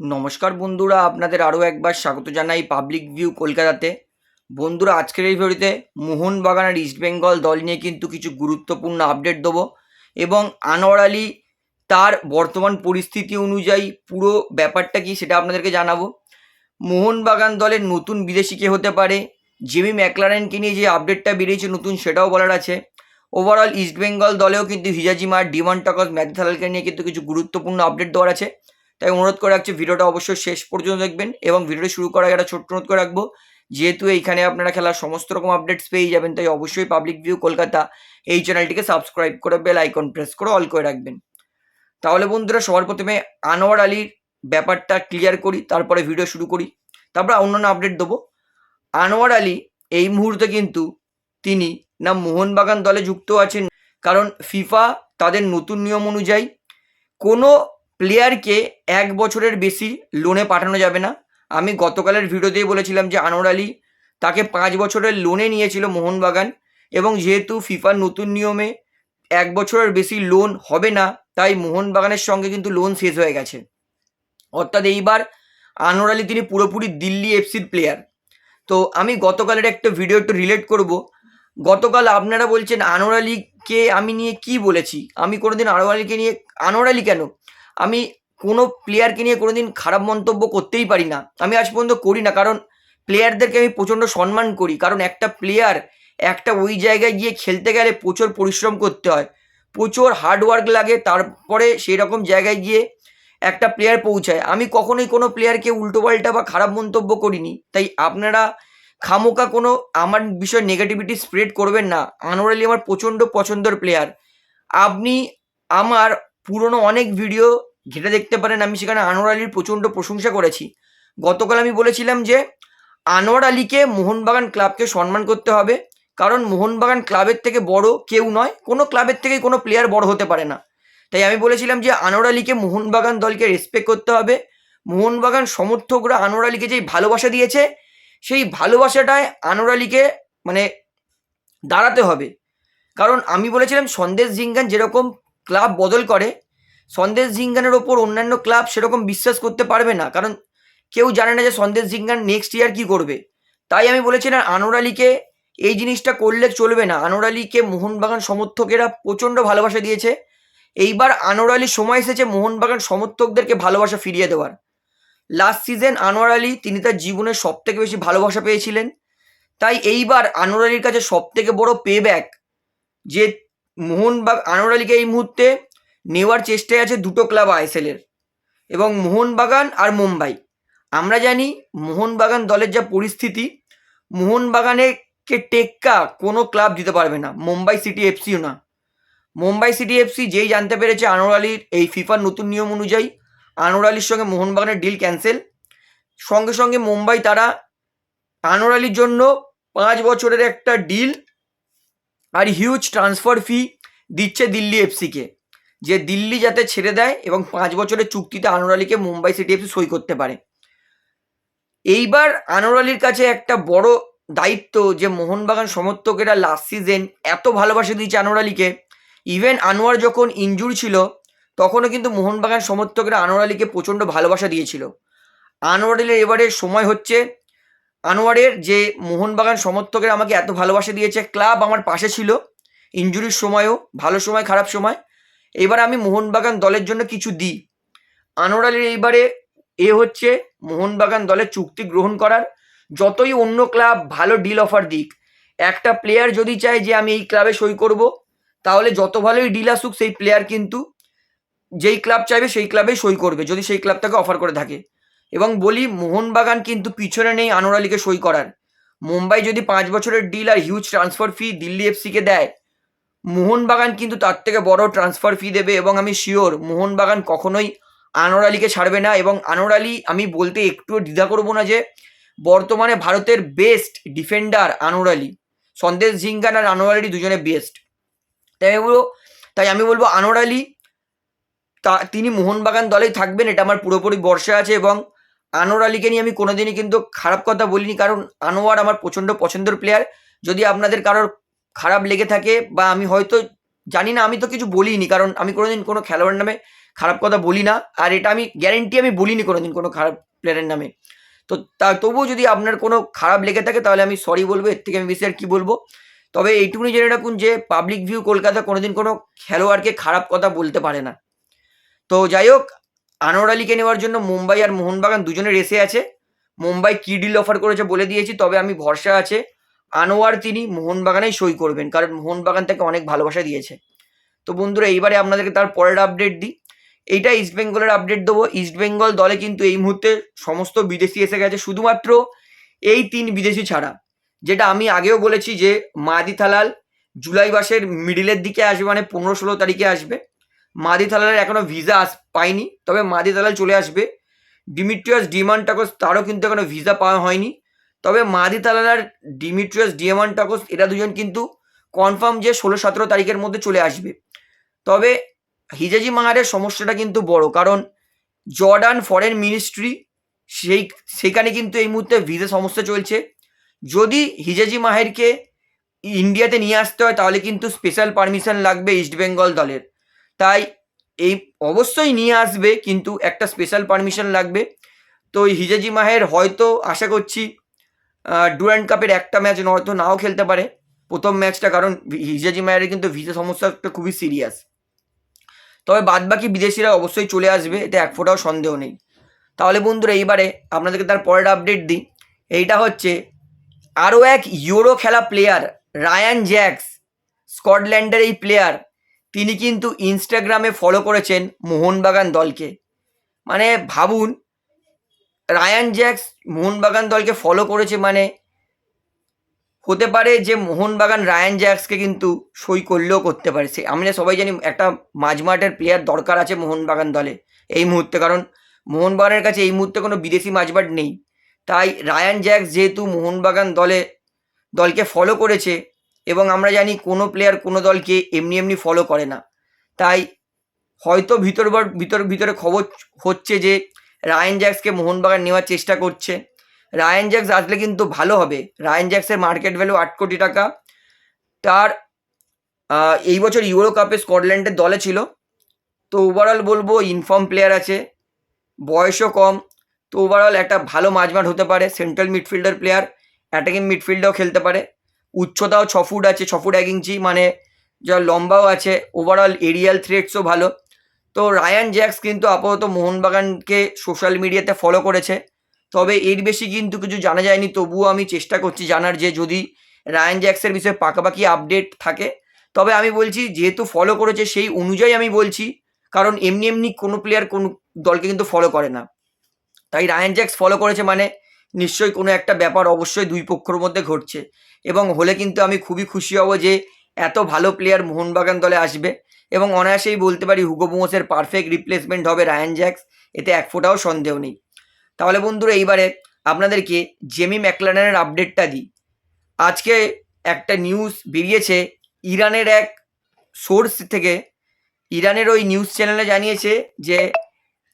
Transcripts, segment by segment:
নমস্কার বন্ধুরা, আপনাদের আরও একবার স্বাগত জানাই পাবলিক ভিউ কলকাতাতে। বন্ধুরা, আজকের এই ভিডিওতে মোহনবাগান আর ইস্টবেঙ্গল দল নিয়ে কিন্তু কিছু গুরুত্বপূর্ণ আপডেট দেবো এবং আনোয়ার আলী তার বর্তমান পরিস্থিতি অনুযায়ী পুরো ব্যাপারটা কি সেটা আপনাদেরকে জানাব। মোহনবাগান দলের নতুন বিদেশি কে হতে পারে জেমি ম্যাকলারেনকে নিয়ে যে আপডেটটা বেরিয়েছে নতুন সেটাও বলার আছে। ওভারঅল ইস্টবেঙ্গল দলেও কিন্তু হিজাজিমার ডিমান টকস ম্যাথালালকে নিয়ে কিন্তু কিছু গুরুত্বপূর্ণ আপডেট দেওয়ার আছে। তাই অনুরোধ করে রাখছি, ভিডিওটা অবশ্যই শেষ পর্যন্ত দেখবেন এবং ভিডিওটা শুরু করার একটা ছোট্ট অনুরোধ করে রাখব, যেহেতু এইখানে আপনারা খেলার সমস্ত রকম আপডেটস পেয়ে যাবেন, তাই অবশ্যই পাবলিক ভিউ কলকাতা এই চ্যানেলটিকে সাবস্ক্রাইব করে বেল আইকন প্রেস করে অল করে রাখবেন। তাহলে বন্ধুরা, সবার প্রথমে আনোয়ার আলীর ব্যাপারটা ক্লিয়ার করি, তারপরে ভিডিও শুরু করি, তারপর অন্যান্য আপডেট দেবো। আনোয়ার আলী এই মুহূর্তে কিন্তু তিনি না মোহনবাগান দলে যুক্ত আছেন, কারণ ফিফা তাদের নতুন নিয়ম অনুযায়ী কোনো প্লেয়ারকে এক বছরের বেশি লোনে পাঠানো যাবে না। আমি গতকালের ভিডিওতেই বলেছিলাম যে আনোয়ার আলী তাকে পাঁচ বছরের লোনে নিয়েছিল মোহনবাগান এবং যেহেতু ফিফার নতুন নিয়মে এক বছরের বেশি লোন হবে না, তাই মোহনবাগানের সঙ্গে কিন্তু লোন শেষ হয়ে গেছে। অর্থাৎ এইবার আনোয়ার আলী তিনি পুরোপুরি দিল্লি এফসির প্লেয়ার তো আমি গতকালের একটা ভিডিও একটু রিলেট করব। গতকাল আপনারা বলছেন আনোয়ার আলীকে আমি নিয়ে কি বলেছি? আমি কোনোদিন আনোয়ার আলীকে নিয়ে, আনোয়ার আলী কেন? আমি কোনো প্লেয়ারকে নিয়ে কোনো দিন খারাপ মন্তব্য করতেই পারি না। আমি আজ পর্যন্ত করি না, কারণ প্লেয়ারদেরকে আমি প্রচণ্ড সম্মান করি। কারণ একটা প্লেয়ার একটা ওই জায়গায় গিয়ে খেলতে গেলে প্রচুর পরিশ্রম করতে হয়। প্রচুর হার্ডওয়ার্ক লাগে, তারপরে সেই রকম জায়গায় গিয়ে একটা প্লেয়ার পৌঁছায়। আমি কখনোই কোনো প্লেয়ারকে উল্টোপাল্টা বা খারাপ মন্তব্য করিনি। তাই আপনারা খামোকা কোনো আমার বিষয়ে নেগেটিভিটি স্প্রেড করবেন না। আনোয়ার আলী আমার প্রচণ্ড পছন্দের প্লেয়ার আপনি আমার পুরনো অনেক ভিডিও ঘেটে দেখতে পারেন, আমি সেখানে আনোয়ার আলীর প্রচণ্ড প্রশংসা করেছি। গতকাল আমি বলেছিলাম যে, আনোয়ার আলীকে মোহনবাগান ক্লাবকে সম্মান করতে হবে, কারণ মোহনবাগান ক্লাবের থেকে বড় কেউ নয়, কোনো ক্লাবের থেকে কোনো প্লেয়ার বড় হতে পারে না। তাই আমি বলেছিলাম যে, আনোয়ার আলীকে মোহনবাগান দলকে রেসপেক্ট করতে হবে। মোহনবাগান সমর্থকরা আনোয়ার আলীকে যেই ভালোবাসা দিয়েছে, সেই ভালোবাসাটায় আনোয়ার আলীকে মানে দাঁড়াতে হবে। কারণ আমি বলেছিলাম সন্দেশ জিঙ্গান যেরকম ক্লাব বদল করে সন্দেশ জিঙ্গানের ওপর অন্যান্য ক্লাব সেরকম বিশ্বাস করতে পারবে না। কারণ কেউ জানে না যে সন্দেশ জিঙ্গান নেক্সট ইয়ার কী করবে। তাই আমি বলেছিলাম আনোয়ার আলীকে এই জিনিসটা করলে চলবে না। আনোর আলীকে মোহনবাগান সমর্থকেরা প্রচণ্ড ভালোবাসা দিয়েছে। এইবার আনোয়ার আলীর সময় এসেছে মোহনবাগান সমর্থকদেরকে ভালোবাসা ফিরিয়ে দেওয়ার। লাস্ট সিজন আনোয়ার আলী, তিনি তার জীবনের সব থেকে বেশি ভালোবাসা পেয়েছিলেন। তাই এইবার আনোয়ার আলীর কাছে সব থেকে বড় পে ব্যাক যে মোহনবাগ, আনোয়ার আলীকে এই মুহূর্তে নেওয়ার চেষ্টায় আছে দুটো ক্লাব আইএসএলের, এবং মোহনবাগান আর মুম্বাই। আমরা জানি মোহনবাগান দলের যা পরিস্থিতি মোহনবাগানেরকে টেক্কা কোনো ক্লাব দিতে পারবে না, মুম্বাই সিটি এফসিও না। মুম্বাই সিটি এফসি যেই জানতে পেরেছে আনোয়ার আলীর এই ফিফার নতুন নিয়ম অনুযায়ী, আনোয়ার আলীর সঙ্গে মোহনবাগানের ডিল ক্যান্সেল। সঙ্গে সঙ্গে মুম্বাই তারা আনোয়ার আলীর জন্য পাঁচ বছরের একটা ডিল আর হিউজ ট্রান্সফার ফি দিচ্ছে দিল্লি এফসিকে। যে দিল্লি যাতে ছেড়ে দেয় এবং পাঁচ বছরের চুক্তিতে আনোয়ার আলীকে মুম্বাই সিটি এফসি সই করতে পারে। এইবার আনোয়ার আলীর কাছে একটা বড় দায়িত্ব যে মোহনবাগান সমর্থকেরা লাস্ট সিজন এত ভালোবাসা দিয়েছে আনোয়ার আলীকে ইভেন আনোয়ার যখন ইনজুরি ছিল, তখনও কিন্তু মোহনবাগান সমর্থকরা আনোয়ার আলীকে প্রচণ্ড ভালোবাসা দিয়েছিল। আনোয়ার আলীর এবারে সময় হচ্ছে, আনোয়ারের যে মোহনবাগান সমর্থকেরা আমাকে এত ভালোবাসা দিয়েছে ক্লাব আমার পাশে ছিল ইনজুরির সময়ও, ভালো সময়, খারাপ সময় এবার আমি মোহনবাগান দলের জন্য কিছু দিই। আনোয়ার আলীর এইবারে এ হচ্ছে মোহনবাগান দলের চুক্তি গ্রহণ করার। যতই অন্য ক্লাব ভালো ডিল অফার দিক, একটা প্লেয়ার যদি চায় যে আমি এই ক্লাবে সই করব, তাহলে যত ভালোই ডিল আসুক সেই প্লেয়ার কিন্তু যেই ক্লাব চাইবে সেই ক্লাবেই সই করবে, যদি সেই ক্লাব তাকে অফার করে থাকে। এবং বলি, মোহনবাগান কিন্তু পিছনে নেই আনোয়ার আলীকে সই করার। মুম্বাই যদি পাঁচ বছরের ডিল আর হিউজ ট্রান্সফার ফি দিল্লি এফসিকে দেয় মোহনবাগান কিন্তু তার থেকে বড় ট্রান্সফার ফি দেবে এবং আমি শিওর মোহনবাগান কখনোই আনোর আলীকে ছাড়বে না এবং আনোর আলী, আমি বলতে একটুও দ্বিধা করব না যে বর্তমানে ভারতের বেস্ট ডিফেন্ডার আনোর আলী, সন্দেশ জিঙ্গান আর আনোয়ার আলী দুজনে বেস্ট তাই আমি বলব, তাই আমি বলব আনোর আলী, তা তিনি মোহনবাগান দলেই থাকবেন, এটা আমার পুরোপুরি বর্ষা আছে এবং আনোয়ার আলীকে নিয়ে আমি কোনোদিনই কিন্তু খারাপ কথা বলিনি, কারণ আনোয়ার আমার প্রচণ্ড পছন্দের প্লেয়ার যদি আপনাদের কারোর খারাপ লেগে থাকে বা আমি হয়তো জানি না, আমি তো কিছু বলিনি, কারণ আমি কোনোদিন কোনো খেলোয়াড়ের নামে খারাপ কথা বলি না, আর এটা আমি গ্যারেন্টি আমি বলিনি কোনোদিন কোনো খারাপ প্লেয়ারের নামে। তো তা তবুও যদি আপনার কোনো খারাপ লেগে থাকে, তাহলে আমি সরি বলব, এর থেকে আমি বেশি আর কী বলব? তবে এইটুকুনি জেনে রাখুন যে পাবলিক ভিউ কলকাতা কোনোদিন কোনো খেলোয়াড়কে খারাপ কথা বলতে পারে না। তো যাই হোক, আনোয়ার আলীকে নেওয়ার জন্য মুম্বাই আর মোহনবাগান দুজনে রেসে আছে। মুম্বাই কি ডিল অফার করেছে বলে দিয়েছি, তবে আমি ভরসা আছে আনোয়ার তিনি মোহনবাগানেই সই করবেন, কারণ মোহনবাগান তাকে অনেক ভালোবাসা দিয়েছে। তো বন্ধুরা, এইবারে আপনাদেরকে তার পরের আপডেট দিই। এইটা ইস্টবেঙ্গলের আপডেট দেবো। ইস্টবেঙ্গল দলে কিন্তু এই মুহূর্তে সমস্ত বিদেশি এসে গেছে। শুধুমাত্র এই তিন বিদেশি ছাড়া, যেটা আমি আগেও বলেছি যে মাদি থালাল জুলাই মাসের মিডিলের দিকে আসবে মানে পনেরো ষোলো তারিখে আসবে। মাদি থালালের এখনও ভিসা আস পায়নি তবে মাদি থালাল চলে আসবে। ডিমিট্রিয়াস ডিমান্টাকোস তারও কিন্তু এখনও ভিসা পাওয়া হয়নি। তবে মাদি তালাল আর ডিমিট্রিয়াস ডিয়ামান্টাকোস এরা দুজন কিন্তু কনফার্ম যে ষোলো সতেরো তারিখের মধ্যে চলে আসবে। তবে হিজাজি মাহারের সমস্যাটা কিন্তু বড়, কারণ জর্ডান ফরেন মিনিস্ট্রি সেই, সেখানে কিন্তু এই মুহূর্তে ভিসা সমস্যা চলছে। যদি হিজাজি মাহেরকে ইন্ডিয়াতে নিয়ে আসতে হয়, তাহলে কিন্তু স্পেশাল পারমিশন লাগবে ইস্টবেঙ্গল দলের। তাই এই অবশ্যই নিয়ে আসবে, কিন্তু একটা স্পেশাল পারমিশন লাগবে। তো হিজাজি মাহের হয়তো, আশা করছি ডুরান্ড কাপের একটা ম্যাচ হয়তো নাও খেলতে পারে। প্রথম ম্যাচটা, কারণ হিজাজি মায়ের কিন্তু ভিসা সমস্যাটা খুবই সিরিয়াস তবে বাদবাকি বিদেশিরা অবশ্যই চলে আসবে, এতে এক ফোঁটাও সন্দেহ নেই। তাহলে বন্ধুরা, এইবারে আপনাদেরকে তার পরের আপডেট দিই। এইটা হচ্ছে, আরও এক ইউরো খেলা প্লেয়ার রায়ান জ্যাক্স, স্কটল্যান্ডের এই প্লেয়ার তিনি কিন্তু ইনস্টাগ্রামে ফলো করেছেন মোহনবাগান দলকে। মানে ভাবুন রায়ান জ্যাক্স মোহনবাগান দলকে ফলো করেছে মানে হতে পারে যে মোহনবাগান রায়ান জ্যাক্সকে কিন্তু সই করলেও করতে পারে। সে আমরা সবাই জানি একটা মাঝমাঠের প্লেয়ার দরকার আছে মোহনবাগান দলে এই মুহূর্তে। কারণ মোহনবাগানের কাছে এই মুহূর্তে কোনো বিদেশি মাঝমাঠ নেই। তাই রায়ান জ্যাক্স যেহেতু মোহনবাগান দলে দলকে ফলো করেছে এবং আমরা জানি কোনো প্লেয়ার কোনো দলকে এমনি এমনি ফলো করে না। তাই হয়তো ভিতর ভিতর ভিতরে খবর হচ্ছে যে রায়ান জ্যাক্সকে মোহনবাগান নেওয়ার চেষ্টা করছে। রায়ান জ্যাক্স আসলে কিন্তু ভালো হবে। রায়ান জ্যাক্সের মার্কেট ভ্যালু আট কোটি টাকা। তার এই বছর ইউরো কাপে স্কটল্যান্ডের দলে ছিল। তো ওভারঅল বলব ইনফর্ম প্লেয়ার আছে। বয়সও কম। তো ওভারঅল একটা ভালো মাঝমাঠ হতে পারে। সেন্ট্রাল মিডফিল্ডার প্লেয়ার অ্যাটাকিং মিডফিল্ডেও খেলতে পারে। উচ্চতাও ছ ফুট আছে, ছ ফুট এক ইঞ্চি। মানে যা লম্বাও আছে ওভারঅল এরিয়াল থ্রেটসও ভালো। তো রায়ান জ্যাক্স কিন্তু আপাতত মোহনবাগানকে সোশ্যাল মিডিয়াতে ফলো করেছে। তবে এর বেশি কিন্তু কিছু জানা যায়নি, তবুও আমি চেষ্টা করছি জানার যে যদি রায়ান জ্যাক্সের বিষয়ে পাকাপাকি আপডেট থাকে। তবে আমি বলছি, যেহেতু ফলো করেছে, সেই অনুযায়ী আমি বলছি, কারণ এমনি এমনি কোনো প্লেয়ার কোনো দলকে কিন্তু ফলো করে না। তাই রায়ান জ্যাক্স ফলো করেছে মানে নিশ্চয়ই কোনো একটা ব্যাপার অবশ্যই দুই পক্ষর মধ্যে ঘটছে। এবং হলে কিন্তু আমি খুবই খুশি হব যে এত ভালো প্লেয়ার মোহনবাগান দলে আসবে। এবং অনায়াসেই বলতে পারি হুগো বুমোসের পারফেক্ট রিপ্লেসমেন্ট হবে রায়ান জ্যাক্স, এতে এক ফোঁটাও সন্দেহ নেই। তাহলে বন্ধুরা, এইবারে আপনাদেরকে জেমি ম্যাকলানের আপডেটটা দিই। আজকে একটা নিউজ বেরিয়েছে ইরানের এক সোর্স থেকে। ইরানের ওই নিউজ চ্যানেলে জানিয়েছে যে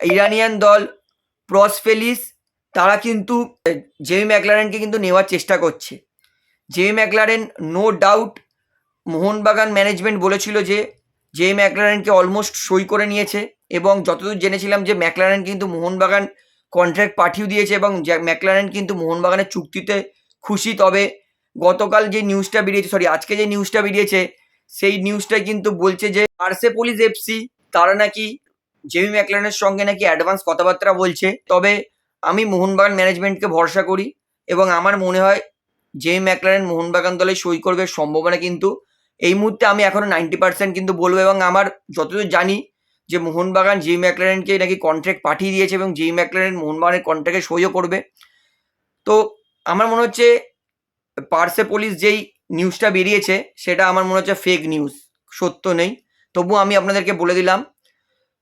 ইরানিয়ান দল প্রসফেলিস তারা কিন্তু, জেমি ম্যাকলারেনকে কিন্তু নেওয়ার চেষ্টা করছে। Jamie Maclaren no doubt Mohun Bagan management বলেছিল যে জেমি ম্যাকলারেনকে অলমোস্ট সই করে নিয়েছে এবং যতদূর জেনেছিলাম যে ম্যাকলারেন কিন্তু মোহনবাগান কন্ট্রাক্ট পাঠিয়ে দিয়েছে এবং ম্যাকলারেন কিন্তু মোহনবাগানের চুক্তিতে খুশি। তবে গতকাল যে নিউজটা বেরিয়েছে সরি আজকে যে নিউজটা বেরিয়েছে, সেই নিউজটাই কিন্তু বলছে যে আরসেপোলিস এফসি তারা নাকি জেমি ম্যাকলারেনের সঙ্গে নাকি অ্যাডভান্স কথাবার্তা বলছে। তবে আমি মোহনবাগান ম্যানেজমেন্টকে ভরসা করি এবং আমার মনে হয় জেমি ম্যাকলারেন মোহনবাগান দলে সই করবে সম্ভাবনা কিন্তু এই মুহূর্তে আমি এখনও নাইনটি পার্সেন্ট কিন্তু বলব এবং আমার যতদূর জানি যে মোহনবাগান জেই ম্যাকলারেনকে নাকি কন্ট্রাক্ট পাঠিয়ে দিয়েছে এবং জেই ম্যাকলারেন মোহনবাগানের কন্ট্রাক্টে সইও করবে। তো আমার মনে হচ্ছে পার্সে পুলিশ যেই নিউজটা বেরিয়েছে, সেটা আমার মনে হচ্ছে ফেক নিউজ সত্য নেই। তবু আমি আপনাদেরকে বলে দিলাম।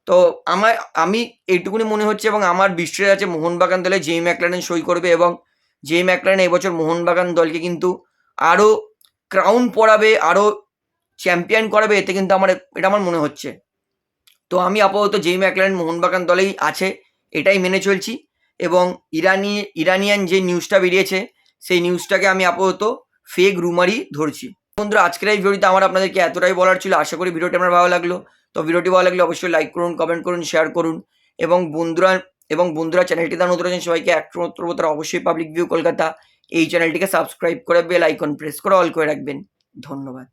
তো আমার, আমি এইটুকুনি মনে হচ্ছে এবং আমার বিশ্বাস আছে মোহনবাগান দলে জেই ম্যাকলারেন সই করবে এবং জেই ম্যাকলারেন এবছর মোহনবাগান দলকে কিন্তু আরও ক্রাউন পড়াবে আরও চ্যাম্পিয়ন করাবে, এতে কিন্তু আমার, এটা আমার মনে হচ্ছে। তো আমি আপাতত জেই ম্যাকলারেন মোহনবাগান দলেই আছে, এটাই মেনে চলছি। এবং ইরানি, ইরানিয়ান যে নিউজটা বেরিয়েছে, সেই নিউজটাকে আমি আপাতত ফেক রুমারই ধরছি। বন্ধুরা, আজকের এই ভিডিওতে আমার আপনাদেরকে এতটাই বলার ছিল। আশা করি ভিডিওটা আমার ভালো লাগল। তো ভিডিওটি ভালো লাগলে অবশ্যই লাইক করুন কমেন্ট করুন শেয়ার করুন। এবং বন্ধুরা এবং বন্ধুরা চ্যানেলটি দান নতুন আছেন সবাইকে একমাত্র তারা অবশ্যই পাবলিক ভিউ কলকাতা। এই চ্যানেলটিকে সাবস্ক্রাইব করে বেল আইকন প্রেস করে অল করে রাখবেন। ধন্যবাদ।